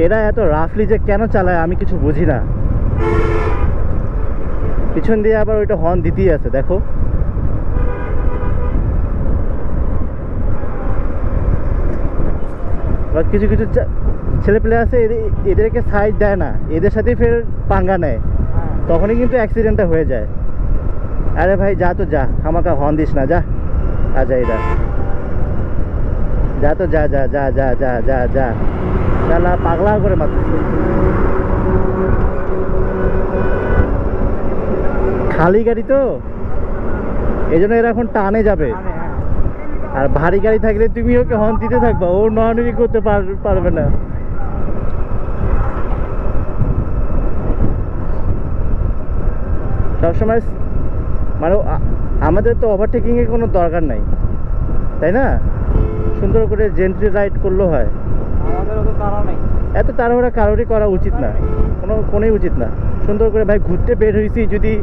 এরা এত রাফলি যে কেন চালায় আমি কিছু বুঝি না। পিছন দিয়ে আবার ওইটা হর্ন দিতেই আছে দেখো। কিছু কিছু ছেলে পেলে আছে এদের- এদেরকে সাইড দেয় না এদের সাথেই ফের পাঙ্গা নেয়। হ্যাঁ। তখনই কিন্তু অ্যাক্সিডেন্টটা হয়ে যায়। আরে ভাই যা তো যা খামাকা হর্ন দিস না যা। আজা এটা যা তো যা যা যা যা যা যা যা। শালা পাগলা করে মাত্র খালি গাড়ি তো? এই জন্য এরা এখন টানে যাবে। হ্যাঁ। আর ভারী গাড়ি থাকলে তুমি ওকে হর্ন দিতে থাকবা ও নড়ানড়ি করতে পার- পারবে না। সবসময় মানে আমাদের তো ওভারটেকিং এর কোনো দরকার নাই। তাই না? সুন্দর করে জেন্ট্রি রাইড করলেও হয় আমাদের অত তারা নেই এত তাড়াহুড়া কারোরই করা উচিত না। কোনো কোনোই উচিত না। সুন্দর করে ভাই ঘুরতে বের হয়েছি যদি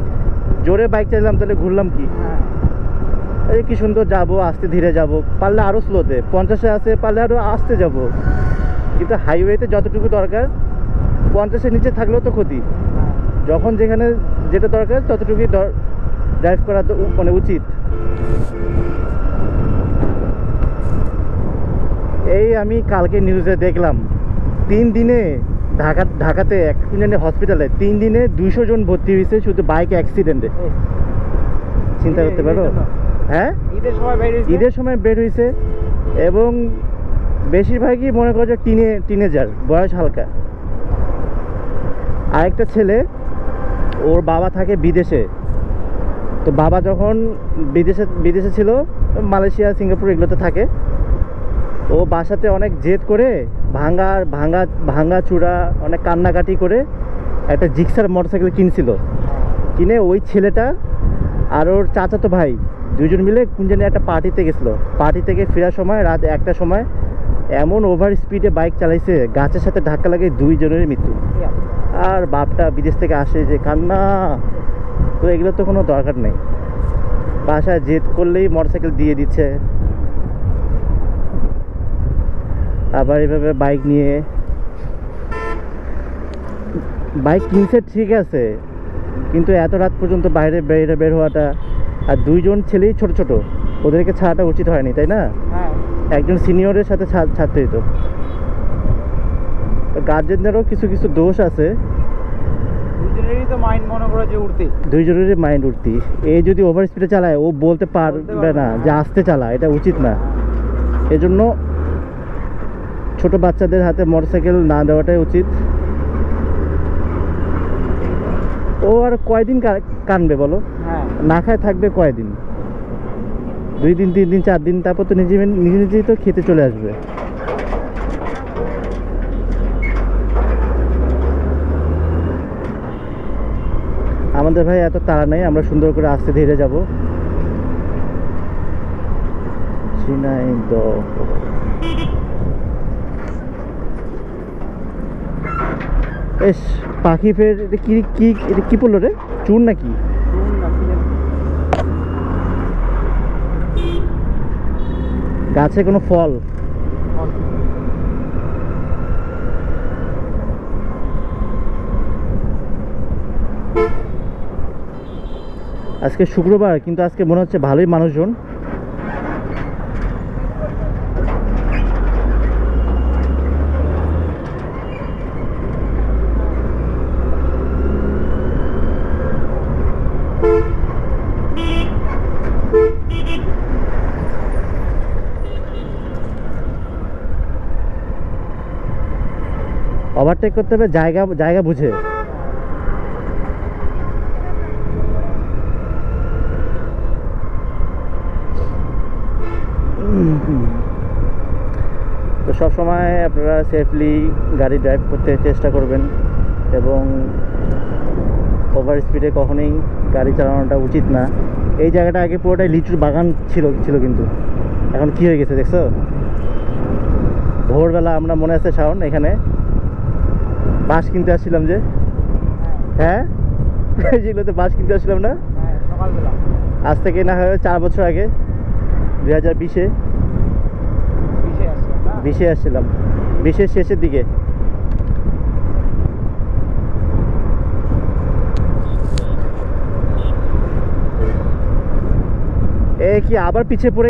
জোরে বাইক চালাম তাহলে ঘুরলাম কি? হ্যাঁ। এই কি সুন্দর যাব আস্তে ধীরে যাব। পারলে আরও স্লোতে পঞ্চাশে আছে পারলে আরও আস্তে যাব। কিন্তু হাইওয়েতে যতটুকু দরকার পঞ্চাশের নিচে থাকলেও তো ক্ষতি। হ্যাঁ। যখন যেখানে যেটা দরকার ততটুকুই ড্রাইভ করা তো মানে উচিত। এই আমি কালকে নিউজে দেখলাম। তিন দিনে ঢাকা ঢাকাতে এক জানি হসপিটালে তিন দিনে দুইশো জন ভর্তি হয়েছে শুধু বাইক অ্যাক্সিডেন্টে চিন্তা করতে পারো? হ্যাঁ? ঈদের সময় ঈদের সময় বের হয়েছে এবং বেশিরভাগই মনে করো যে টিনে টিনেজার বয়স হালকা। আরেকটা ছেলে ওর বাবা থাকে বিদেশে। তো বাবা যখন বিদেশে বিদেশে ছিল মালয়েশিয়া সিঙ্গাপুর এগুলোতে থাকে। ও বাসাতে অনেক জেদ করে ভাঙ্গা ভাঙা ভাঙা চূড়া, অনেক কান্নাকাটি করে একটা জিক্সার মোটরসাইকেল কিনছিল। কিনে ওই ছেলেটা আর ওর চাচাতো ভাই দুজন মিলে কোন একটা পার্টিতে গেছিল। পার্টি থেকে ফেরার সময়, রাত একটা সময় এমন ওভার স্পিডে বাইক চালাইছে, গাছের সাথে ধাক্কা লাগে দুইজনের মৃত্যু। আর বাপটা বিদেশ থেকে আসে যে, কান্না। তো এগুলো তো কোনো দরকার নেই। বাসায় জেদ করলেই মোটরসাইকেল দিয়ে দিচ্ছে। আবার এভাবে বাইক নিয়ে। বাইক কিনছে ঠিক আছে কিন্তু এত রাত পর্যন্ত বাইরে বের বের হওয়াটা আর দুইজন ছেলেই ছোট ছোট ওদেরকে ছাড়াটা উচিত হয়নি তাই না? হ্যাঁ। একজন সিনিয়রের সাথে ছাড়তে দিত তো। গার্জেনদেরও কিছু কিছু দোষ আছে। দুইজনেরই মাইন্ড উঠতি এই যদি ওভার স্পিডে চালায় ও বলতে পারবে না। যে। আস্তে চালা এটা উচিত না। এজন্য ছোট বাচ্চাদের হাতে মোটরসাইকেল না দেওয়াটাই উচিত। ও আর কয়দিন কানবে বলো? হ্যাঁ। না খায় থাকবে কয়দিন? দুই দিন তিন দিন চার দিন তারপর তো নিজে নিজে নিজেই তো খেতে চলে আসবে। আমাদের ভাই এত তাড়া নেই আমরা সুন্দর করে আস্তে ধীরে যাব। ঝিনাইদহ এস, পাখি ফের, এটা কি কি, এটা কি পড়ল রে? চুন নাকি? গাছে কোনো ফল? আজকে শুক্রবার, কিন্তু আজকে মনে হচ্ছে ভালোই মানুষজন। ওভারটেক করতে হবে, জায়গা জায়গা বুঝে। তো সব সময় আপনারা সেফলি গাড়ি ড্রাইভ করতে চেষ্টা করবেন এবং ওভার স্পিডে কখনোই গাড়ি চালানোটা উচিত না। এই জায়গাটা আগে পুরোটাই লিচুর বাগান ছিল ছিল কিন্তু। এখন কি হয়ে গেছে দেখছ? ভোরবেলা আমরা মনে আছে শাওন এখানে বাঁশ কিনতে আসছিলাম যে। হ্যাঁ? যেগুলোতে বাঁশ কিনতে আসছিলাম না? হ্যাঁ, আজ থেকে না হয় চার বছর আগে দুই হাজার বিশে। বিশে আসছিলাম। বিশের শেষের দিকে। এ কি আবার পিছিয়ে পড়ে